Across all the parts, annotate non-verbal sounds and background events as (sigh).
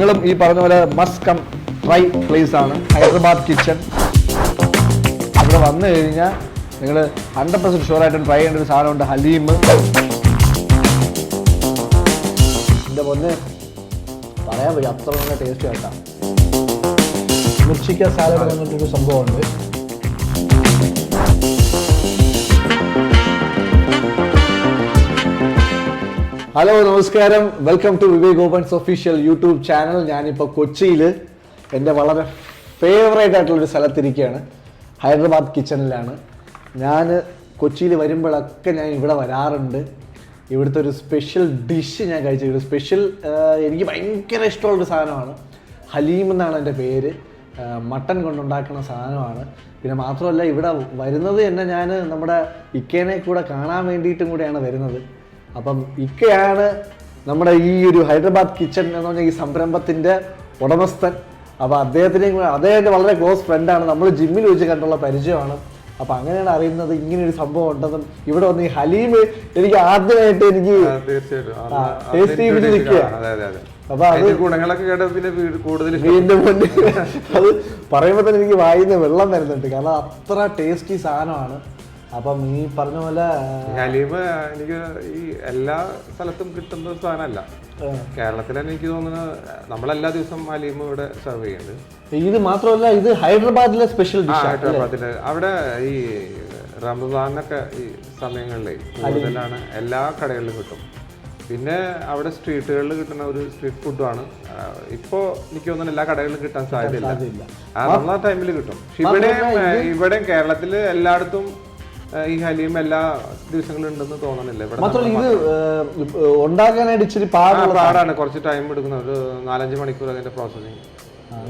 നിങ്ങളും ഈ പറഞ്ഞ പോലെ മസ്റ്റ് കം ട്രൈ പ്ലേസ് ആണ്. ഹൈദരാബാദ് കിച്ചൺ അവിടെ വന്നു കഴിഞ്ഞാൽ നിങ്ങൾ ഹൺഡ്രഡ് പെർസെന്റ് ഷുവർ ആയിട്ടും ട്രൈ ചെയ്യേണ്ട ഒരു സാധനമുണ്ട് ഹലീം. എന്റെ പൊന്ന് പറയാൻ പറ്റും അത്ര നല്ല ടേസ്റ്റ് കേട്ടാ. മിർച്ചിക്ക സാലഡ് പറഞ്ഞിട്ടൊരു സംഭവമുണ്ട്. ഹലോ നമസ്കാരം. Welcome to Vivek opens official YouTube channel ഞാനിപ്പോൾ കൊച്ചിയിൽ എന്റെ വളരെ ഫേവറേറ്റ് ആയിട്ടുള്ളൊരു സ്ഥലത്തിരിക്കുകയാണ്. ഹൈദരാബാദ് കിച്ചണിലാണ് ഞാൻ കൊച്ചിയിൽ വരുമ്പോഴൊക്കെ ഞാൻ ഇവിടെ വരാറുണ്ട്. ഇവിടുത്തെ ഒരു സ്പെഷ്യൽ ഡിഷ് ഞാൻ കഴിച്ചിട്ടുണ്ട് സ്പെഷ്യൽ എനിക്ക് ഭയങ്കര ഇഷ്ടമുള്ളൊരു സാധനമാണ്. ഹലീം എന്നാണ് എന്റെ പേര്. മട്ടൺ കൊണ്ടുണ്ടാക്കുന്ന സാധനമാണ്. പിന്നെ മാത്രമല്ല ഇവിടെ വരുന്നത് തന്നെ ഞാൻ നമ്മുടെ ഇക്കേനെ കൂടെ കാണാൻ വേണ്ടിയിട്ടും കൂടെയാണ് വരുന്നത്. അപ്പം ഇക്കയാണ് നമ്മുടെ ഈ ഒരു ഹൈദരാബാദ് കിച്ചൺ എന്ന് പറഞ്ഞ ഈ സംരംഭത്തിന്റെ ഉടമസ്ഥൻ. അപ്പോൾ അദ്ദേഹത്തിനെയും കൂടെ അദ്ദേഹം എന്റെ വളരെ ക്ലോസ് ഫ്രണ്ടാണ്. നമ്മൾ ജിമ്മിൽ വെച്ച് കണ്ടുള്ള പരിചയമാണ്. അപ്പോൾ അങ്ങനെയാണ് അറിയുന്നത് ഇങ്ങനെ ഒരു സംഭവം ഉണ്ടെന്നും ഇവിടെ വന്ന് ഈ ഹലീം എനിക്ക് ആദ്യമായിട്ട് എനിക്ക് അപ്പൊ അത് അതിന്റെ ഗുണങ്ങളൊക്കെ കേട്ട പിന്നെ വീട് കൂടുതൽ വീണ്ടും അത് പറയുമ്പോൾ തന്നെ എനിക്ക് വായിന്ന് വെള്ളം വരുന്നുണ്ട്. കാരണം അത്ര ടേസ്റ്റി സാധനമാണ്. അപ്പം ഈ പറഞ്ഞ പോലെ ഹലീബ് ഹലീമ് എനിക്ക് ഈ എല്ലാ സ്ഥലത്തും കിട്ടുന്ന ഒരു സാധനമല്ല. കേരളത്തിൽ തന്നെ എനിക്ക് തോന്നുന്നത് നമ്മളെല്ലാ ദിവസവും ഹലീബ് ഇവിടെ സെർവ് ചെയ്യുന്നുണ്ട് ഇത് മാത്രമല്ല ഇത് ഹൈദരാബാദിലെ സ്പെഷ്യൽ ഹൈദരാബാദിലെ ഡിഷ് ഹൈദരാബാദിൽ അവിടെ ഈ റംസാനൊക്കെ ഈ സമയങ്ങളിലെ കൂടുതലാണ് എല്ലാ കടകളിലും കിട്ടും. പിന്നെ അവിടെ സ്ട്രീറ്റുകളിൽ കിട്ടുന്ന ഒരു സ്ട്രീറ്റ് ഫുഡാണ് ഇപ്പോൾ എനിക്ക് തോന്നുന്നു എല്ലാ കടകളിലും കിട്ടാൻ സാധ്യതയില്ല. ആ റംസാൻ ടൈമിൽ കിട്ടും. പക്ഷെ ഇവിടെയും ഇവിടെയും കേരളത്തിൽ എല്ലായിടത്തും ഈ ഹലീം എല്ലാ ദിവസങ്ങളും ഉണ്ടെന്ന് തോന്നണില്ല. ഇവിടെ മാത്രമല്ല ഇത് ഉണ്ടാക്കാനായിട്ട് ഇച്ചിരി പാടാണ്. കുറച്ച് ടൈം എടുക്കുന്നത്. ഒരു നാലഞ്ച് മണിക്കൂർ അതിന്റെ പ്രോസസ്സിങ്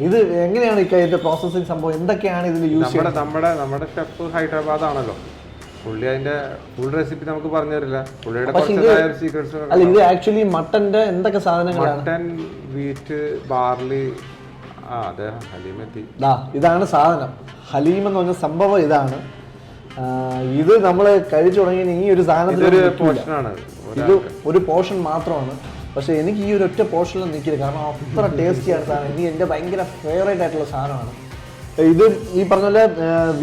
ഇത് എങ്ങനെയാണ് ഇതിന്റെ പ്രോസസ്സിംഗ് സംഭവം? എന്തൊക്കെയാണ് ഇതിൽ യൂസ് നമ്മുടെ നമ്മുടെ നമ്മുടെ ഷെഫ് ഹൈദരാബാദ് ആണല്ലോ. പുള്ളി അതിന്റെ ഫുൾ റെസിപ്പി നമുക്ക് പറഞ്ഞു തരില്ല. പുള്ളിയുടെ സീക്രട്സ് അല്ല ഇത് ആക്ച്വലി മട്ടന്റെ എന്തൊക്കെ സാധനങ്ങളാണ്? മട്ടൻ വീറ്റ് ബാർലി ആ അതെ ഹലീമെത്തി ദാ ഇതാണ് സാധനം. ഹലീം എന്ന് പറഞ്ഞ സംഭവം ഇതാണ്. ഇത് നമ്മൾ കഴിച്ചു തുടങ്ങിയ ഈ ഒരു പോർഷനാണ് ഇത് ഒരു പോർഷൻ മാത്രമാണ്. പക്ഷെ എനിക്ക് ഈ ഒരു ഒറ്റ പോർഷനിൽ നിൽക്കില്ല. കാരണം അത്ര ടേസ്റ്റിയാണ് സാധനം. ഇനി എന്റെ ഭയങ്കര ഫേവറേറ്റ് ആയിട്ടുള്ള സാധനമാണ്. ഇത് ഈ പറഞ്ഞ പോലെ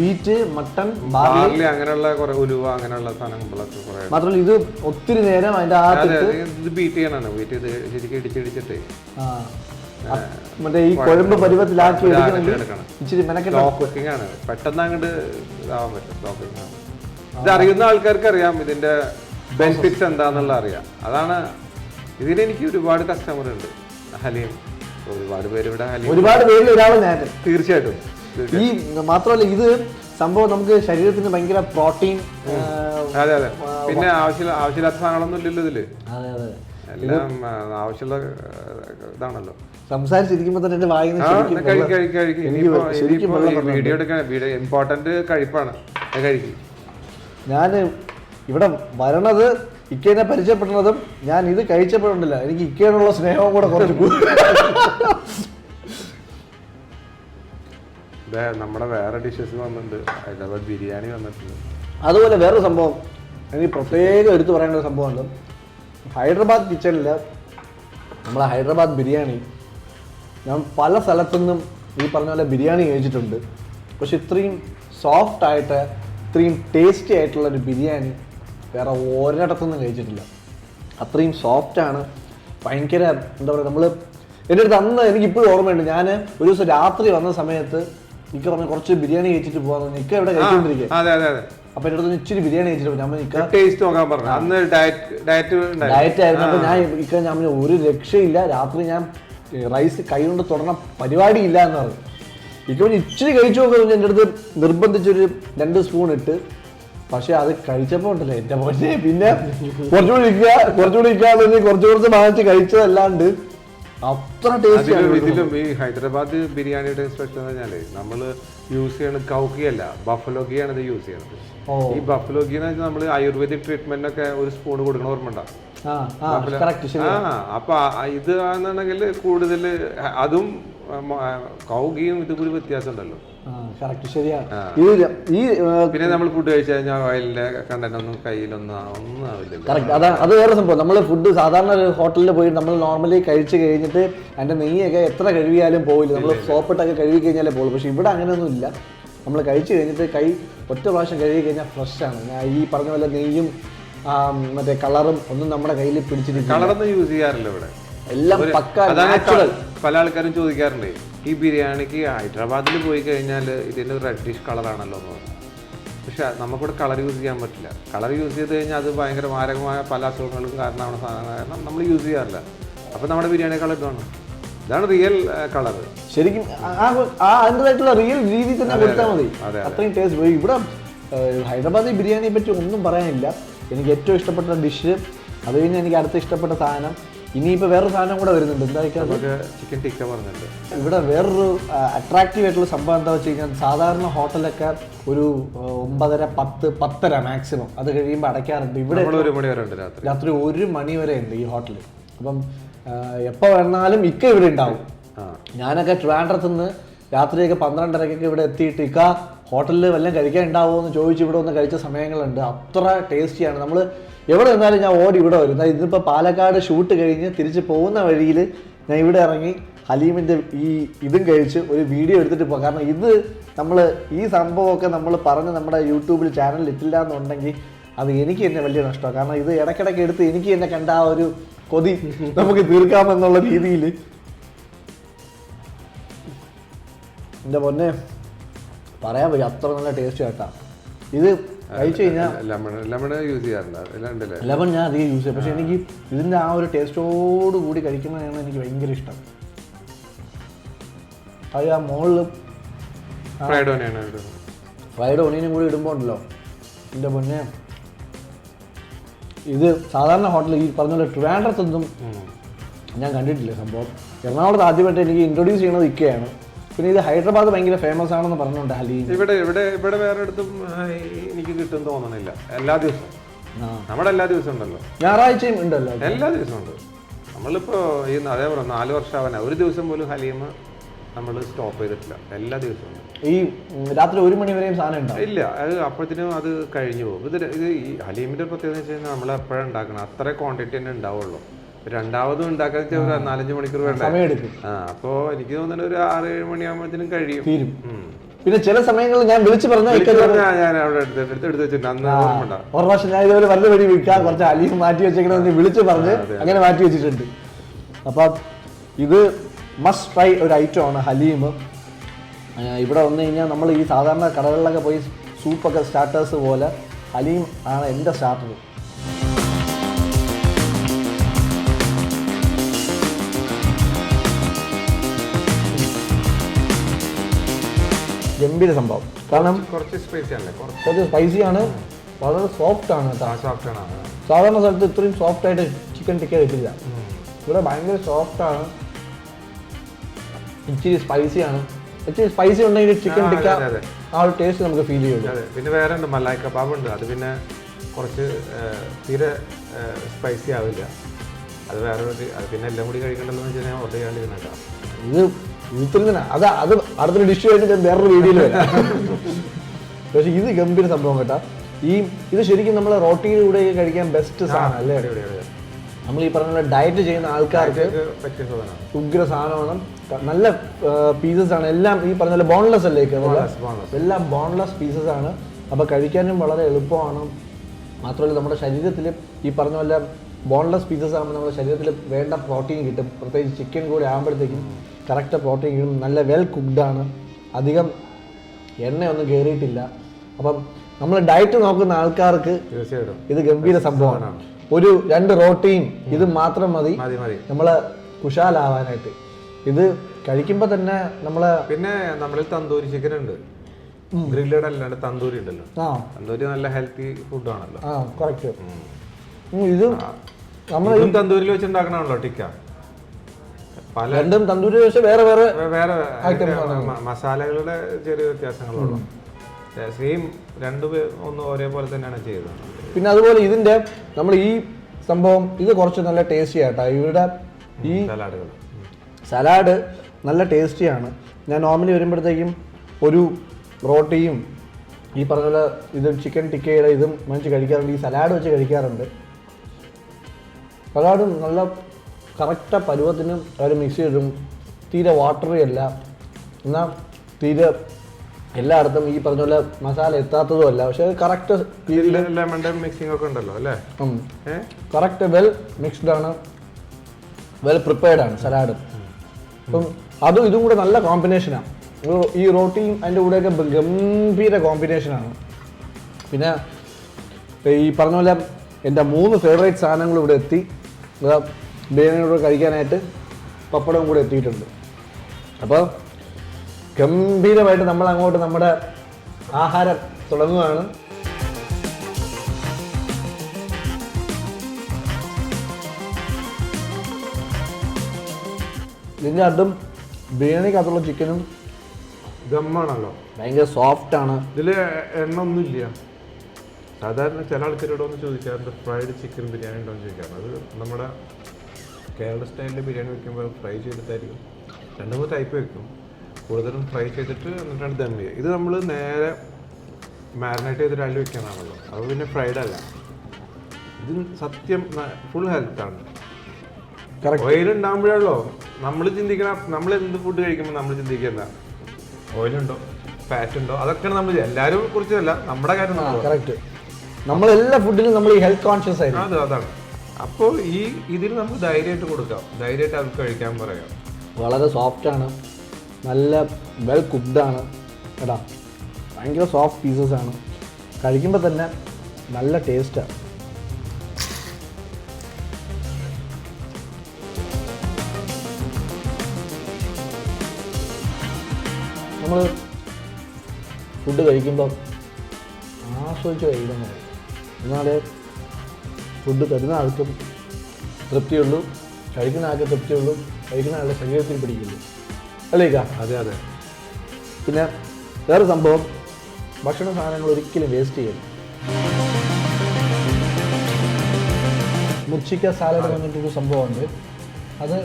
വീറ്റ് മട്ടൺ ബാർലി അങ്ങനെയുള്ള കുറെ ഉലുവ അങ്ങനെയുള്ള സാധനങ്ങളൊക്കെ കുറെ മാത്രമല്ല ഇത് ഒത്തിരി നേരം അതിന്റെ ആ ബീറ്റ് ചെയ്യണം ബീറ്റ് ചെയ്ത് ശരിക്കും ഇടിച്ചിടിച്ചിട്ടേ മറ്റേ ഈ കൊഴമ്പ് പരുവത്തിലാക്കി എടുക്കണമെങ്കിൽ എടുക്കണം. ഇച്ചിരി മെനക്കെട്ട ആണ് പെട്ടെന്ന് അങ്ങോട്ട് ഇതാവാൻ പറ്റും സ്ലോ കുക്കിംഗ് ആണ് ഇത് അറിയുന്ന ആൾക്കാർക്ക് അറിയാം ഇതിന്റെ ബെനിഫിറ്റ്സ് എന്താന്നുള്ള അറിയാം. അതാണ് ഇതിന് എനിക്ക് ഒരുപാട് കസ്റ്റമർ ഉണ്ട്. ഹലീം. ഒരുപാട് പേര് ഇവിടെ ഹലീം. ഒരുപാട് പേര് ഒരാൾ ഞാൻ തീർച്ചയായിട്ടും. ഈ മാത്രമല്ല ഇത് സംഭവം നമുക്ക് ശരീരത്തിന് ഭയങ്കര പ്രോട്ടീൻ അതെ അതെ. പിന്നെ ആവശ്യമില്ല ആവശ്യമില്ലാത്ത സാധനങ്ങളൊന്നും ഇല്ലല്ലോ ഇതിൽ. അതെ അതെ. എല്ലാം ആവശ്യമുള്ള ഇതാണല്ലോ. സംസാരിച്ചിരിക്കുമ്പോൾ തന്നെ എന്റെ ഇനിയിപ്പോ വീഡിയോ എടുക്കാൻ വീഡിയോ ഇമ്പോർട്ടന്റ് കഴിപ്പാണ്. കഴിക്കും. ഞാൻ ഇവിടെ വരണത് ഇക്കേനെ പരിചയപ്പെടുന്നതും ഞാൻ ഇത് കഴിച്ചപ്പോഴുണ്ടല്ല. എനിക്ക് ഇക്കേനുള്ള സ്നേഹവും കൂടെ കുറച്ച് (laughs) നമ്മുടെ വേറെ ഡിഷസ് വന്നിട്ടുണ്ട്. ഹൈദരാബാദ് ബിരിയാണി വന്നിട്ടുണ്ട്. അതുപോലെ വേറൊരു സംഭവം. എനിക്ക് പ്രത്യേകം എടുത്തു പറയേണ്ട ഒരു സംഭവമുണ്ട്. ഹൈദരാബാദ് കിച്ചണിൽ നമ്മളെ ഹൈദരാബാദ് ബിരിയാണി. ഞാൻ പല സ്ഥലത്തുനിന്നും ഈ പറഞ്ഞ പോലെ ബിരിയാണി കഴിച്ചിട്ടുണ്ട്. പക്ഷെ ഇത്രയും സോഫ്റ്റ് ആയിട്ട് ഇത്രയും ടേസ്റ്റി ആയിട്ടുള്ള ഒരു ബിരിയാണി വേറെ ഒരിടത്തുനിന്നും കഴിച്ചിട്ടില്ല. അത്രയും സോഫ്റ്റാണ് ഭയങ്കര എന്താ പറയുക നമ്മൾ എന്റെ അടുത്ത് അന്ന് എനിക്കിപ്പോഴും ഓർമ്മയുണ്ട്. ഞാൻ ഒരു ദിവസം രാത്രി വന്ന സമയത്ത് ഇക്ക പറഞ്ഞ കുറച്ച് ബിരിയാണി കഴിച്ചിട്ട് പോകാന്ന് നിക്ക ഇവിടെ കഴിച്ചുകൊണ്ടിരിക്കുക അതെ അതെ അതെ. അപ്പൊ അടുത്ത് ഇച്ചിരി ബിരിയാണി കഴിച്ചിട്ട് ഞാൻ ടേസ്റ്റ് നോക്കാൻ പറഞ്ഞു. അന്ന് ഡയറ്റ് ഡയറ്റ് ആയിരുന്നു. അപ്പൊ ഞാൻ ഇക്ക ഞാൻ ഒരു രക്ഷയില്ല. രാത്രി ഞാൻ റൈസ് കൈ കൊണ്ട് തുടർന്ന പരിപാടി ഇല്ല എന്ന് പറഞ്ഞു. ഇക്ക ഇച്ചിരി കഴിച്ചു നോക്കുന്നു എന്റെ അടുത്ത് നിർബന്ധിച്ചൊരു രണ്ട് സ്പൂൺ ഇട്ട്. പക്ഷെ അത് കഴിച്ചപ്പോ ഉണ്ടല്ലോ എന്റെ മോനെ പിന്നെ കുറച്ചുകൂടി ഇരിക്കുക കുറച്ചുകൂടി പറഞ്ഞ് കുറച്ച് കുറച്ച് വാങ്ങിച്ച് കഴിച്ചതല്ലാണ്ട് അത്ര ടേസ്റ്റ് ഇതിലും ഈ ഹൈദരാബാദ് ബിരിയാണിയുടെ സ്പെഷ്യൽ എന്ന് പറഞ്ഞാൽ നമ്മൾ യൂസ് ചെയ്യണത് കൗക്കി അല്ല ബഫലോ ഗീ ആണ് ഇത് യൂസ് ചെയ്യണത്. ഈ ബഫലോ ഗീ എന്ന് വെച്ചാൽ നമ്മൾ ആയുർവേദിക് ട്രീറ്റ്മെന്റ് ഒക്കെ ഒരു സ്പൂൺ കൊടുക്കണ ഓർമ്മ ഉണ്ടാവും ആ അപ്പൊ ഇത് ആണെന്നുണ്ടെങ്കിൽ കൂടുതൽ അതും കൗകിയും ഇതും ഒരു വ്യത്യാസം ഉണ്ടല്ലോ കറക്റ്റ് ശരിയാണ് ഇത് ഈ പിന്നെ നമ്മൾ ഫുഡ് കഴിച്ചു കഴിഞ്ഞാൽ ഓയിലിന്റെ കണ്ടന്റ് ഒന്നും കയ്യിലൊന്നും ആ- ഒന്നും ആവില്ലല്ലോ. കറക്റ്റ് അതാ അത് വേറെ സംഭവം. നമ്മൾ ഫുഡ് സാധാരണ ഒരു ഹോട്ടലിൽ പോയി നമ്മൾ നോർമലി കഴിച്ച് കഴിഞ്ഞിട്ട് അതിന്റെ നെയ്യൊക്കെ എത്ര കഴുകിയാലും പോയില്ല നമ്മൾ സോപ്പിട്ടൊക്കെ കഴുകി കഴിഞ്ഞാലേ പോകുള്ളൂ പക്ഷെ ഇവിടെ അങ്ങനെയൊന്നും ഇല്ല. നമ്മൾ കഴിച്ചു കഴിഞ്ഞിട്ട് കൈ ഒറ്റ പ്രാവശ്യം കഴുകി കഴിഞ്ഞാൽ ഫ്രഷ് ആണ്. ഞാൻ ഈ പറഞ്ഞ പോലെ നെയ്യും മറ്റേ കളറും ഒന്നും നമ്മുടെ കയ്യിൽ പിടിച്ചിട്ട് കളറൊന്നും യൂസ് ചെയ്യാറില്ല ഇവിടെ. എല്ലാം പക്കാ നാച്ചുറൽ പല ആൾക്കാരും ചോദിക്കാറുണ്ട്. ഈ ബിരിയാണിക്ക് ഹൈദരാബാദിൽ പോയി കഴിഞ്ഞാൽ ഇതിന് റെഡിഷ് കളറാണല്ലോ എന്ന് പറഞ്ഞു പക്ഷെ നമുക്കിവിടെ കളർ യൂസ് ചെയ്യാൻ പറ്റില്ല. കളർ യൂസ് ചെയ്ത് കഴിഞ്ഞാൽ അത് ഭയങ്കര മാരകമായ പല അസുഖങ്ങൾക്കും കാരണമാണ് സാധനം കാരണം നമ്മൾ യൂസ് ചെയ്യാറില്ല. അപ്പോൾ നമ്മുടെ ബിരിയാണി കളർ ഇതാണ്. ഇതാണ് റിയൽ കളർ ശരിക്കും അതിന്റെതായിട്ടുള്ള റിയൽ രീതി തന്നെ കൊടുത്താൽ മതി. അതെ, അത്രയും ടേസ്റ്റ് ഇവിടെ ഹൈദരാബാദി ബിരിയാണിയെ പറ്റി ഒന്നും പറയാനില്ല. എനിക്ക് ഏറ്റവും ഇഷ്ടപ്പെട്ട ഡിഷ് അത് കഴിഞ്ഞ് എനിക്ക് അടുത്ത ഇഷ്ടപ്പെട്ട സാധനം ഇനിയിപ്പോൾ വേറൊരു സാധനം കൂടെ വരുന്നുണ്ട്. എന്തായിരിക്കും ചിക്കൻ ടിക്ക പറഞ്ഞിട്ടുണ്ട്. ഇവിടെ വേറൊരു അട്രാക്റ്റീവ് ആയിട്ടുള്ള സംഭവം എന്താ വെച്ച് കഴിഞ്ഞാൽ സാധാരണ ഹോട്ടലൊക്കെ ഒരു ഒമ്പതര പത്ത് പത്തര മാക്സിമം അത് കഴിയുമ്പോൾ അടയ്ക്കാറുണ്ട്. ഇവിടെ ഒരു മണി വരെ ഉണ്ട് രാത്രി. രാത്രി ഒരു മണി വരെ ഉണ്ട് ഈ ഹോട്ടലിൽ അപ്പം എപ്പോൾ വേണമെങ്കിലും ഇക്ക ഇവിടെ ഉണ്ടാവും. ഞാനൊക്കെ ട്രിവാൻഡ്രത്ത് നിന്ന് രാത്രിയൊക്കെ പന്ത്രണ്ടരക്കൊക്കെ ഇവിടെ എത്തിയിട്ട് ഇക്ക ഹോട്ടലിൽ വല്ലതും കഴിക്കാൻ ഉണ്ടാവുമോ എന്ന് ചോദിച്ച് ഇവിടെ ഒന്ന് കഴിച്ച സമയങ്ങളുണ്ട്. അത്ര ടേസ്റ്റിയാണ്. നമ്മൾ എവിടെ നിന്നാലും ഞാൻ ഓടി ഇവിടെ വരും ഇതിപ്പോൾ പാലക്കാട് ഷൂട്ട് കഴിഞ്ഞ് തിരിച്ച് പോകുന്ന വഴിയിൽ ഞാൻ ഇവിടെ ഇറങ്ങി ഹലീമിന്റെ ഈ ഇതും കഴിച്ച് ഒരു വീഡിയോ എടുത്തിട്ട് പോകാം. കാരണം ഇത് നമ്മൾ ഈ സംഭവമൊക്കെ നമ്മൾ പറഞ്ഞ് നമ്മുടെ യൂട്യൂബിൽ ചാനലിൽ ഇട്ടില്ല എന്നുണ്ടെങ്കിൽ അത് എനിക്ക് തന്നെ വലിയ നഷ്ടമാണ് കാരണം ഇത് ഇടയ്ക്കിടയ്ക്ക് എടുത്ത് എനിക്ക് തന്നെ കണ്ട ആ ഒരു കൊതി നമുക്ക് തീർക്കാമെന്നുള്ള രീതിയിൽ എന്റെ പൊന്നെ പറയാൻ പറ്റും അത്ര നല്ല ടേസ്റ്റ് കേട്ടാ. ഇത് ലെമൺ ലെമൺ യൂസ് ചെയ്യാറുണ്ട്. ലെമൺ ഞാൻ അധികം യൂസ് ചെയ്യാം. പക്ഷേ എനിക്ക് ഇതിന്റെ ആ ഒരു ടേസ്റ്റോട് കൂടി കഴിക്കുന്നതാണ് എനിക്ക് ഭയങ്കര ഇഷ്ടം. അത് ആ മുകളിൽ ഫ്രൈഡ് ഓണിയാണ്. ഫ്രൈഡ് ഓണിയനും കൂടി ഇടുമ്പോ ഉണ്ടല്ലോ. എന്റെ പൊന്നെ ഇത് സാധാരണ ഹോട്ടലിൽ ഈ പറഞ്ഞ പോലെ ട്രിവാൻഡ്രത്തൊന്നും. ഞാൻ കണ്ടിട്ടില്ല സംഭവം. എറണാകുളത്ത് ആദ്യമായിട്ട് എനിക്ക് ഇൻട്രൊഡ്യൂസ് ചെയ്യണത് ഇക്കയാണ്. പിന്നെ ഇത് ഹൈദരാബാദ് ഭയങ്കര ഫേമസ് ആണെന്ന് പറഞ്ഞുകൊണ്ട് ഹലീം ഇവിടെ ഇവിടെ ഇവിടെ വേറെ അടുത്തും എനിക്ക് കിട്ടും തോന്നണില്ല. എല്ലാ ദിവസവും. നമ്മുടെ എല്ലാ ദിവസവും ഉണ്ടല്ലോ. ഞായറാഴ്ചയും ഉണ്ടല്ലോ എല്ലാ ദിവസവും ഉണ്ട്. നമ്മളിപ്പോ ഈ അതേ പറഞ്ഞു നാല് വർഷം ഒരു ദിവസം പോലും ഹലീം നമ്മൾ സ്റ്റോപ്പ് ചെയ്തിട്ടില്ല. എല്ലാ ദിവസവും. ഈ രാത്രി ഒരു മണി വരെയും സാധനം ഉണ്ടാവും ഇല്ല. അത് അപ്പോഴത്തേനും അത് കഴിഞ്ഞു പോകും. ഇത് ഇത് ഈ ഹലീമിന്റെ പ്രത്യേകത വെച്ച് കഴിഞ്ഞാൽ നമ്മൾ എപ്പോഴാണ് ഉണ്ടാക്കണം അത്ര ക്വാണ്ടിറ്റി തന്നെ ഉണ്ടാവുള്ളൂ. രണ്ടാമതും ഉണ്ടാക്കാൻ ചെറിയ നാലഞ്ച് മണിക്കൂർ വേണ്ട? സമയം എടുക്കും ആ അപ്പോൾ എനിക്ക് തോന്നുന്നത് ഒരു ആറ് ഏഴ് മണിയാകുമ്പോഴത്തേനും കഴിയും. തീരും. പിന്നെ ചില സമയങ്ങളിൽ ഞാൻ വിളിച്ചു പറഞ്ഞു ഞാൻ അവിടെ എടുത്ത് വെച്ചിട്ടുണ്ട്. ഒരു പ്രാവശ്യം ഞാൻ ഇതുപോലെ വല്ല വഴി വിൽക്കാം കുറച്ച് അലിയും മാറ്റി വെച്ചേക്കണമെന്ന് വിളിച്ചു പറഞ്ഞ് അങ്ങനെ മാറ്റി വെച്ചിട്ടുണ്ട്. അപ്പൊ ഇത് മസ്റ്റ് ട്രൈ ഒരു ഐറ്റം ആണ് ഹലീം. ഇവിടെ വന്നു കഴിഞ്ഞാൽ നമ്മൾ ഈ സാധാരണ കടകളിലൊക്കെ പോയി സൂപ്പൊക്കെ സ്റ്റാർട്ടേഴ്സ് പോലെ ഹലീം ആണ് എന്റെ സ്റ്റാർട്ടർ ഗംഭീര സംഭവം. കാരണം കുറച്ച് സ്പൈസി അല്ലേ? കുറച്ച് സ്പൈസിയാണ് വളരെ സോഫ്റ്റ് ആണ് സോഫ്റ്റ് ആണ് സാധാരണ സ്ഥലത്ത് ഇത്രയും സോഫ്റ്റ് ആയിട്ട് ചിക്കൻ ടിക്ക കിട്ടില്ല. ഇവിടെ ഭയങ്കര സോഫ്റ്റ് ആണ്. ഇച്ചിരി സ്പൈസി ആണ്. ഇച്ചിരി സ്പൈസി ഉണ്ടെങ്കിൽ ചിക്കൻ ടിക്ക. ആ ഒരു ടേസ്റ്റ് നമുക്ക് ഫീൽ ചെയ്യും പിന്നെ വേറെ ഉണ്ട് മലായ് കബാബ് ഉണ്ട്. അത് പിന്നെ കുറച്ച് തീരെ സ്പൈസി ആവില്ല. അത് വേറെ അത് പിന്നെ എല്ലാം കൂടി കഴിക്കേണ്ടതെന്ന് വെച്ചാൽ ഞാൻ ഓർഡർ ചെയ്യാണ്ടിരുന്നേക്കാം ഇത് വീട്ടിൽ തന്നെ അത് അത് അടുത്തൊരു ഡിഷ് കഴിഞ്ഞിട്ട് ഞാൻ വേറൊരു വീഡിയോയിൽ വരാം. പക്ഷെ ഇത് ഗംഭീര സംഭവം കേട്ടാ. ഈ ഇത് ശരിക്കും നമ്മൾ റോട്ടിയിലൂടെ കഴിക്കാൻ ബെസ്റ്റ് സാധനം അല്ലേ? നമ്മൾ ഈ പറഞ്ഞ ഡയറ്റ് ചെയ്യുന്ന ആൾക്കാർക്ക് ഉഗ്ര സാധനമാണ്. നല്ല പീസസ് ആണ്. എല്ലാം ഈ പറഞ്ഞ ബോൺലെസ് അല്ലേ. എല്ലാം ബോൺലെസ് പീസസ് ആണ്. അപ്പോൾ കഴിക്കാനും വളരെ എളുപ്പമാണ്. മാത്രമല്ല നമ്മുടെ ശരീരത്തിൽ ഈ പറഞ്ഞ പോലെ ബോൺലെസ് പീസസ് ആകുമ്പോൾ നമ്മുടെ ശരീരത്തിൽ വേണ്ട പ്രോട്ടീൻ കിട്ടും. പ്രത്യേകിച്ച് ചിക്കൻ കൂടി ആകുമ്പോഴത്തേക്കും കറക്റ്റ് പ്രോട്ടീൻ കിട്ടും നല്ല വെൽ കുക്ഡാണ് അധികം എണ്ണയൊന്നും കയറിയിട്ടില്ല അപ്പം നമ്മൾ ഡയറ്റ് നോക്കുന്ന ആൾക്കാർക്ക് തീർച്ചയായിട്ടും. ഇത് ഗംഭീര സംഭവമാണ്. ഒരു രണ്ട് റോട്ടിയും ഇത് മാത്രം മതി. നമ്മൾ കുശാലാവാനായിട്ട്. ഇത് കഴിക്കുമ്പോൾ തന്നെ നമ്മൾ പിന്നെ നമ്മളിൽ തന്തൂരി ചിക്കൻ ഉണ്ട്. ഗ്രില്ലഡ് അല്ലാണ്ട് തന്തൂരി ഉണ്ടല്ലോ. ആ. തന്തൂരി നല്ല ഹെൽത്തി ഫുഡാണല്ലോ ആ കറക്റ്റ് ഇത് നമ്മൾ തന്തൂരിൽ വെച്ചുണ്ടാക്കണാണല്ലോ ടിക്ക. പല രണ്ടും തന്തൂരി ദോശ വേറെ വേറെ വേറെ മസാലകളുടെ ചെറിയ വ്യത്യാസങ്ങളുള്ളൂ. സെയിം രണ്ടു ഒന്നും ഒരേപോലെ തന്നെയാണ് ചെയ്തത്. പിന്നെ അതുപോലെ ഇതിന്റെ നമ്മൾ ഈ സംഭവം ഇത് കുറച്ച് നല്ല ടേസ്റ്റി ആട്ടോ. ഇവരുടെ ഈ സലാഡുകൾ സലാഡ് നല്ല ടേസ്റ്റിയാണ് ഞാൻ നോർമലി വരുമ്പോഴത്തേക്കും ഒരു റോട്ടിയും ഈ പറഞ്ഞ പോലെ ഇത് ചിക്കൻ ടിക്കയുടെ ഇതും വാങ്ങിച്ച് കഴിക്കാറുണ്ട്. ഈ സലാഡ് വെച്ച് കഴിക്കാറുണ്ട്. സലാഡും നല്ല കറക്റ്റ് പരുവത്തിന് അവർ മിക്സ് ചെയ്തിടും തീരെ വാട്ടറി അല്ല. എന്നാൽ തീരെ എല്ലായിടത്തും ഈ പറഞ്ഞ പോലെ മസാല എത്താത്തതും അല്ല. പക്ഷെ കറക്റ്റ് മിക്സിംഗ് ഒക്കെ ഉണ്ടല്ലോ അല്ലേ? കറക്റ്റ് വെൽ മിക്സ്ഡ് ആണ്. വെൽ പ്രിപ്പയർഡ് ആണ് സലാഡ് അപ്പം അതും ഇതും കൂടെ നല്ല കോമ്പിനേഷനാണ് ഈ റോട്ടിയും അതിന്റെ കൂടെയൊക്കെ ഗംഭീര കോമ്പിനേഷനാണ് പിന്നെ ഈ പറഞ്ഞ പോലെ എന്റെ മൂന്ന് ഫേവറേറ്റ് സാധനങ്ങൾ ഇവിടെ എത്തി. ബിരിയാണിയോട് കഴിക്കാനായിട്ട് പപ്പടവും കൂടെ എത്തിയിട്ടുണ്ട്. അപ്പോൾ ഗംഭീരമായിട്ട് നമ്മൾ അങ്ങോട്ട് നമ്മുടെ ആഹാരം തുടങ്ങുകയാണ്. ഇതിന്റെ അതും ബിരിയാണിക്കകത്തുള്ള ചിക്കനും ദമ്മാണല്ലോ ഭയങ്കര സോഫ്റ്റ് ആണ് ഇതിൽ എണ്ണ ഒന്നും ഇല്ല സാധാരണ ചില ആൾക്കാരോടൊന്ന് ചോദിക്കാറുണ്ട് ഫ്രൈഡ് ചിക്കൻ ബിരിയാണി ഉണ്ടോ എന്ന് ചോദിക്കാറുണ്ട്. അത് നമ്മുടെ കേരള സ്റ്റൈലിൽ ബിരിയാണി വെക്കുമ്പോൾ ഫ്രൈ ചെയ്തിട്ടായിരിക്കും. രണ്ട് മൂന്ന് ടൈപ്പ് വെക്കും. കൂടുതലും ഫ്രൈ ചെയ്തിട്ട് എന്നിട്ടാണ് ദം ചെയ്യുക ഇത് നമ്മൾ നേരെ മാരിനേറ്റ് ചെയ്തിട്ട് അതിൽ വെക്കാനാണല്ലോ അത് പിന്നെ ഫ്രൈഡ് അല്ല. ഇത് സത്യം ഫുൾ ഹെൽത്താണ് ഓയിൽ ഉണ്ടാകുമ്പോഴല്ലോ നമ്മൾ ചിന്തിക്കണം നമ്മൾ എന്ത് ഫുഡ് കഴിക്കുമ്പോൾ നമ്മൾ ചിന്തിക്കുന്ന ഓയിലുണ്ടോ ഫാറ്റ് ഉണ്ടോ? അതൊക്കെയാണ് നമ്മൾ എല്ലാവരും കുറിച്ചല്ല നമ്മുടെ കാര്യം നമ്മൾ എല്ലാ നമ്മളെല്ലാ ഫുഡിലും നമ്മൾ ഈ ഹെൽത്ത് കോൺഷ്യസ് ആയിരുന്നു അത് അതാണ്. അപ്പോൾ ഈ ഇതിൽ നമുക്ക് ധൈര്യമായിട്ട് കൊടുക്കാം. ധൈര്യമായിട്ട് അവർക്ക് കഴിക്കാൻ പറയാം. വളരെ സോഫ്റ്റ് ആണ്. നല്ല വെൽ കുക്ക്ഡ് ആണ്. എടാ ഭയങ്കര സോഫ്റ്റ് പീസസ് ആണ്. കഴിക്കുമ്പോൾ തന്നെ നല്ല ടേസ്റ്റാണ് നമ്മൾ ഫുഡ് കഴിക്കുമ്പോൾ ആസ്വദിച്ച് കഴിക്കണം. എന്നാലേ ഫുഡ് തരുന്ന ആൾക്കും തൃപ്തിയുള്ളൂ കഴിക്കുന്ന ആൾക്ക് തൃപ്തിയുള്ളൂ കഴിക്കുന്ന ആളുടെ ശരീരത്തിൽ പിടിക്കുള്ളൂ അല്ലേ കാ അതെ അതെ. പിന്നെ വേറെ സംഭവം ഭക്ഷണ സാധനങ്ങൾ ഒരിക്കലും വേസ്റ്റ് ചെയ്യരുത്. മുർച്ചിക്ക സാലഡ് പറഞ്ഞിട്ടൊരു സംഭവമുണ്ട്. അത്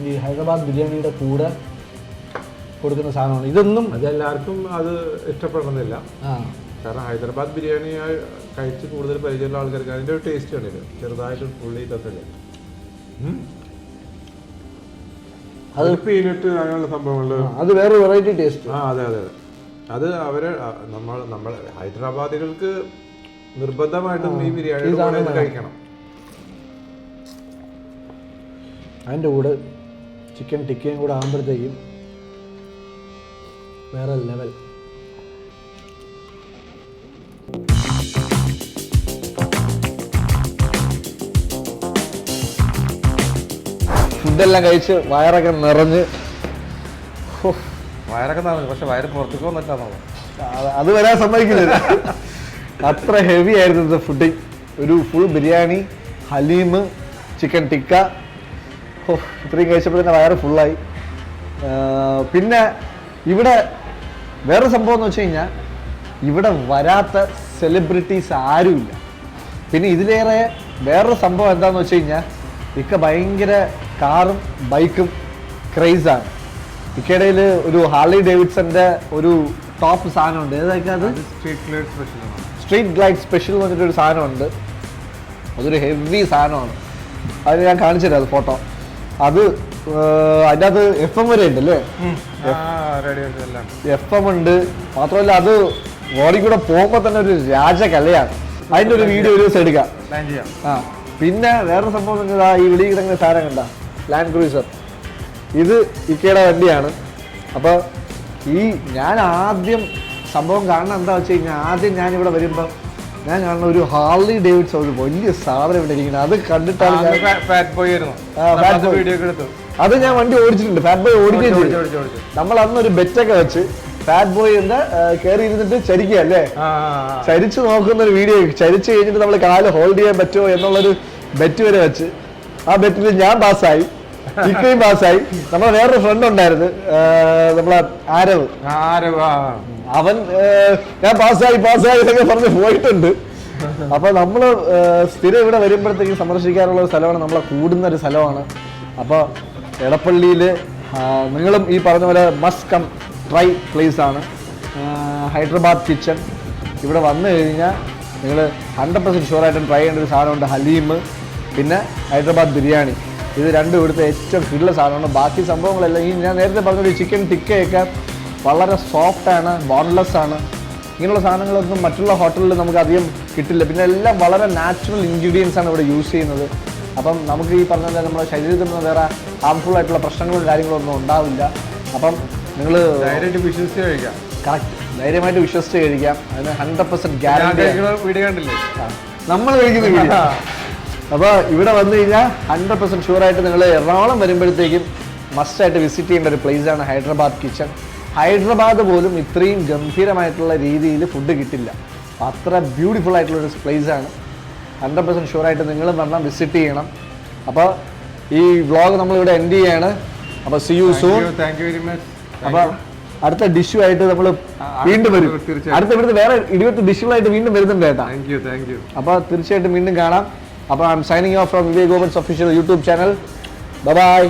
ഈ ഹൈദരാബാദ് ബിരിയാണിയുടെ കൂടെ കൊടുക്കുന്ന സാധനമാണ്. ഇതൊന്നും അതെല്ലാവർക്കും അത് ഇഷ്ടപ്പെടുന്നില്ല. ആ. കാരണം ഹൈദരാബാദ് ബിരിയാണി കഴിച്ച് കൂടുതൽ പരിചയമുള്ള ആൾക്കാർക്ക് അതിന്റെ ഒരു ടേസ്റ്റ് കണ്ടില്ല ചെറുതായിട്ട് പുള്ളി തത്തല്ലേ അത് അത് പീനട്ട് അങ്ങനെയുള്ള സംഭവങ്ങൾ അത് വേറെ വെറൈറ്റി ടേസ്റ്റ് ആ അതെ അതെ അതെ. അത് അവരെ നമ്മൾ നമ്മൾ ഹൈദരാബാദികൾക്ക് നിർബന്ധമായിട്ടും ഈ ബിരിയാണി കഴിക്കണം. അതിന്റെ കൂടെ ചിക്കൻ ടിക്കയും കൂടെ ആകുമ്പോഴത്തേക്കും വേറെ ലെവൽ ഫുഡെല്ലാം കഴിച്ച് വയറൊക്കെ നിറഞ്ഞ്. വയറൊക്കെ നിറഞ്ഞു പക്ഷെ വയറ് പുറത്തേക്ക് വന്നിട്ടാണോ അത് വരാൻ സമ്മതിക്കില്ല അത്ര ഹെവി ആയിരുന്നു ഫുഡ് ഒരു ഫുൾ ബിരിയാണി ഹലീം ചിക്കൻ ടിക്ക ഇത്രയും കഴിച്ചപ്പോൾ തന്നെ വയറ് ഫുള്ളായി പിന്നെ ഇവിടെ വേറെ സംഭവം എന്ന് വെച്ച് കഴിഞ്ഞാൽ ഇവിടെ വരാത്ത സെലിബ്രിറ്റീസ് ആരുമില്ല. പിന്നെ ഇതിലേറെ വേറൊരു സംഭവം എന്താണെന്ന് വെച്ച് കഴിഞ്ഞാൽ ഇക്ക ഭയങ്കര കാറും ബൈക്കും ക്രൈസാണ്. ഇക്കയിടയിൽ ഒരു ഹാർലി ഡേവിഡ്സന്റെ ഒരു ടോപ്പ് സാധനമുണ്ട്. ഏതൊക്കെ അത്? സ്ട്രീറ്റ് ഗ്ലൈഡ് സ്പെഷ്യൽ എന്ന് പറഞ്ഞിട്ടൊരു സാധനമുണ്ട്. അതൊരു ഹെവി സാധനമാണ്. അത് ഞാൻ കാണിച്ചു തരാം അത് ഫോട്ടോ. അത് അതിന്റെ അത് എഫ് എം വരെ ഉണ്ട് അല്ലേ എഫ് എം ഉണ്ട്. മാത്രമല്ല അത് ഓടിക്കൂടെ കൂടെ പോകുമ്പോൾ തന്നെ ഒരു രാജ കലയാണ് അതിന്റെ ഒരു വീഡിയോ ഒരു ദിവസം എടുക്കാം. ആ പിന്നെ വേറെ സംഭവം ഈ വിളി കിടക്കുന്ന സാധനം കണ്ട ലാൻഡ് ക്രൂസർ ഇത് ഇക്കയുടെ വണ്ടിയാണ്. അപ്പോൾ ഈ ഞാൻ ആദ്യം സംഭവം കാണുന്നത് എന്താ വെച്ച് കഴിഞ്ഞാൽ ആദ്യം ഞാൻ ഇവിടെ വരുമ്പോൾ ഞാൻ കാണുന്ന ഒരു ഹാർലി ഡേവിഡ്സ് ഒരു വലിയ സാധനം ഇവിടെ ഇരിക്കുന്നത്. അത് കണ്ടിട്ടാണ് അത് ഞാൻ വണ്ടി ഓടിച്ചിട്ടുണ്ട്. ഫാറ്റ് ബോയ് ഓടിക്കുകയും ചെയ്തു. നമ്മൾ അന്ന് ഒരു ബെറ്റൊക്കെ വെച്ച് ഫാറ്റ് ബോയ് എന്ന് കയറി ഇരുന്നിട്ട് ചരിക്കുക അല്ലേ. ചരിച്ചു നോക്കുന്ന ഒരു വീഡിയോ ചരിച്ചു കഴിഞ്ഞിട്ട് നമ്മൾ കാൽ ഹോൾഡ് ചെയ്യാൻ പറ്റുമോ എന്നുള്ളൊരു ബെറ്റ് വരെ വെച്ച് ആ ബെറ്റിൽ ഞാൻ പാസ്സായി ഇക്കയും പാസ്സായി. നമ്മളെ വേറൊരു ഫ്രണ്ട് ഉണ്ടായിരുന്നു നമ്മളെ ആരവ്. ആരെ അവൻ ഞാൻ പാസ്സായി പാസ്സായി എന്നൊക്കെ പറഞ്ഞ് പോയിട്ടുണ്ട്. അപ്പൊ നമ്മൾ സ്ഥിരം ഇവിടെ വരുമ്പോഴത്തേക്ക് സന്ദർശിക്കാറുള്ള ഒരു സ്ഥലമാണ് നമ്മളെ കൂടുന്ന ഒരു സ്ഥലമാണ്. അപ്പൊ എടപ്പള്ളിയിൽ നിങ്ങളും ഈ പറഞ്ഞ പോലെ മസ്റ്റ് കം ട്രൈ പ്ലേസ് ആണ്. ഹൈദരാബാദ് കിച്ചൺ ഇവിടെ വന്നു കഴിഞ്ഞാൽ നിങ്ങൾ ഹൺഡ്രഡ് പെർസെന്റ് ഷുവറായിട്ടും ട്രൈ ചെയ്യേണ്ട ഒരു സാധനമുണ്ട് ഹലീം പിന്നെ ഹൈദരാബാദ് ബിരിയാണി. ഇത് രണ്ടും ഇവിടുത്തെ ഏറ്റവും കിട്ടുള്ള സാധനമാണ്. ബാക്കി സംഭവങ്ങളെല്ലാം ഈ ഞാൻ നേരത്തെ പറഞ്ഞൊരു ചിക്കൻ ടിക്കയൊക്കെ വളരെ സോഫ്റ്റാണ് ബോൺലെസ് ആണ്. ഇങ്ങനെയുള്ള സാധനങ്ങളൊന്നും മറ്റുള്ള ഹോട്ടലിൽ നമുക്ക് അധികം കിട്ടില്ല. പിന്നെ എല്ലാം വളരെ നാച്ചുറൽ ഇൻഗ്രീഡിയൻസ് ആണ് ഇവിടെ യൂസ് ചെയ്യുന്നത്. അപ്പം നമുക്ക് ഈ പറഞ്ഞ നമ്മുടെ ശരീരത്തിൽ നിന്ന് വേറെ ഹാർംഫുൾ ആയിട്ടുള്ള പ്രശ്നങ്ങളും കാര്യങ്ങളും ഒന്നും ഉണ്ടാവില്ല. അപ്പം നിങ്ങൾ ഡയറക്റ്റ് വിശ്വസിച്ച് കഴിക്കാം. കറക്റ്റ് ധൈര്യമായിട്ട് വിശ്വസിച്ച് കഴിക്കാം. അതിന് ഹൺഡ്രഡ് പെർസെന്റ് ഞാൻ ഗ്യാരണ്ടി കഴിക്കുന്ന വീഡിയോ കണ്ടില്ലേ? നമ്മൾ കഴിക്കുന്നില്ല (laughs) അപ്പോൾ ഇവിടെ വന്നു കഴിഞ്ഞാൽ ഹൺഡ്രഡ് പെർസെന്റ് ഷുവറായിട്ട് നിങ്ങൾ എറണാകുളം വരുമ്പോഴത്തേക്കും മസ്റ്റായിട്ട് വിസിറ്റ് ചെയ്യേണ്ട ഒരു പ്ലേസാണ് ആണ് ഹൈദരാബാദ് കിച്ചൺ ഹൈദരാബാദ് പോലും ഇത്രയും ഗംഭീരമായിട്ടുള്ള രീതിയിൽ ഫുഡ് കിട്ടില്ല. അത്ര ബ്യൂട്ടിഫുൾ ആയിട്ടുള്ള ഒരു ആണ്. ഹൺഡ്രഡ് പെർസെന്റ് ഷുവറായിട്ട് നിങ്ങളും വരണം വിസിറ്റ് ചെയ്യണം. അപ്പോൾ ഈ വ്ളോഗ് നമ്മളിവിടെ എൻഡ് ചെയ്യാണ്. അപ്പോൾ see you soon thank you very much അപ്പോൾ അടുത്ത ഡിഷുമായിട്ട് നമ്മൾ വീണ്ടും വരും. അടുത്ത ഇവിടുത്തെ വേറെ ഇരുപത്തി ഡിഷുകളായിട്ട് വീണ്ടും വരുന്നുണ്ട് കേട്ടോ. താങ്ക് യു താങ്ക് യു അപ്പോൾ തീർച്ചയായിട്ടും വീണ്ടും കാണാം. അപ്പോൾ I'm signing off from Vivek Gopan's official YouTube channel bye